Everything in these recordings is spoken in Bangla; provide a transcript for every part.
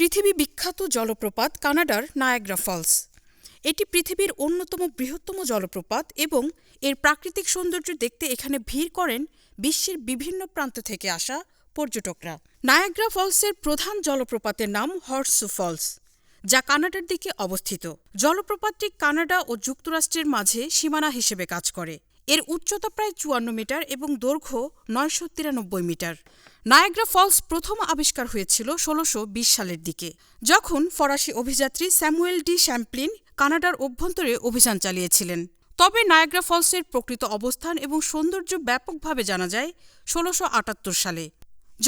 পৃথিবী বিখ্যাত জলপ্রপাত কানাডার নায়াগ্রা ফলস। এটি পৃথিবীর অন্যতম বৃহত্তম জলপ্রপাত এবং এর প্রাকৃতিক সৌন্দর্য দেখতে এখানে ভিড় করেন বিশ্বের বিভিন্ন প্রান্ত থেকে আসা পর্যটকরা। নায়াগ্রা ফলসের প্রধান জলপ্রপাতের নাম হর্সু ফলস, যা কানাডার দিকে অবস্থিত। জলপ্রপাতটি কানাডা ও যুক্তরাষ্ট্রের মাঝে সীমানা হিসেবে কাজ করে। এর উচ্চতা প্রায় চুয়ান্ন মিটার এবং দৈর্ঘ্য নয়শো তিরানব্বই মিটার। নায়াগ্রা ফলস প্রথম আবিষ্কার হয়েছিল ষোলোশো বিশ সালের দিকে, যখন ফরাসি অভিযাত্রী স্যামুয়েল ডি শ্যাম্পলিন কানাডার অভ্যন্তরে অভিযান চালিয়েছিলেন। তবে নায়াগ্রা ফলসের প্রকৃত অবস্থান এবং সৌন্দর্য ব্যাপকভাবে জানা যায় ষোলোশো সালে।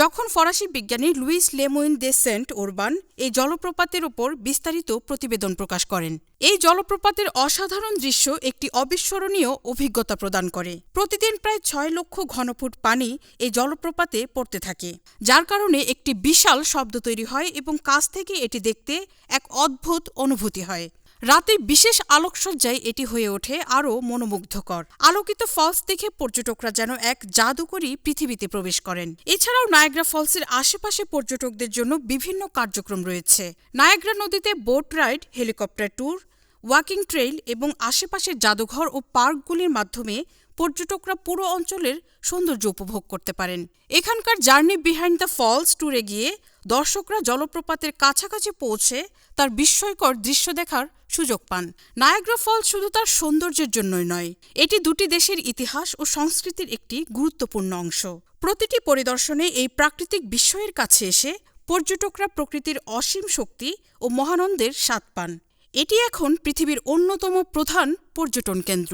যখন ফরাসি বিজ্ঞানী Louis Lemoine de Saint Orban এই জলপ্রপাতের ওপর বিস্তারিত প্রতিবেদন প্রকাশ করেন, এই জলপ্রপাতের অসাধারণ দৃশ্য একটি অবিস্মরণীয় অভিজ্ঞতা প্রদান করে। প্রতিদিন প্রায় ছয় লক্ষ ঘনফুট পানি এই জলপ্রপাতে পড়তে থাকে, যার কারণে একটি বিশাল শব্দ তৈরি হয় এবং কাছ থেকে এটি দেখতে এক অদ্ভুত অনুভূতি হয়। রাতে বিশেষ আলোকসজ্জায় এটি হয়ে ওঠে আরও মনোমুগ্ধকর। আলোকিত ফলস দেখে পর্যটকরা যেন এক জাদুকরী পৃথিবীতে প্রবেশ করেন। এছাড়াও নায়াগ্রা ফলসের আশেপাশে পর্যটকদের জন্য বিভিন্ন কার্যক্রম রয়েছে। নায়াগ্রা নদীতে boat ride, helicopter tour, walking trail এবং আশেপাশের জাদুঘর ও পার্কগুলির মাধ্যমে পর্যটকরা পুরো অঞ্চলের সৌন্দর্য উপভোগ করতে পারেন। এখানকার জার্নি বিহাইন্ড দ্য ফলস ট্যুরে গিয়ে দর্শকরা জলপ্রপাতের কাছাকাছি পৌঁছে তার বিস্ময়কর দৃশ্য দেখার সুযোগ পান। নায়াগ্রা ফল শুধু তার সৌন্দর্যের জন্যই নয়, এটি দুটি দেশের ইতিহাস ও সংস্কৃতির একটি গুরুত্বপূর্ণ অংশ। প্রতিটি পরিদর্শনে এই প্রাকৃতিক বিস্ময়ের কাছে এসে পর্যটকরা প্রকৃতির অসীম শক্তি ও মহানন্দের স্বাদ পান। এটি এখন পৃথিবীর অন্যতম প্রধান পর্যটন কেন্দ্র।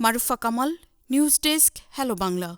Marufa Kamal, news desk, hello Bangla.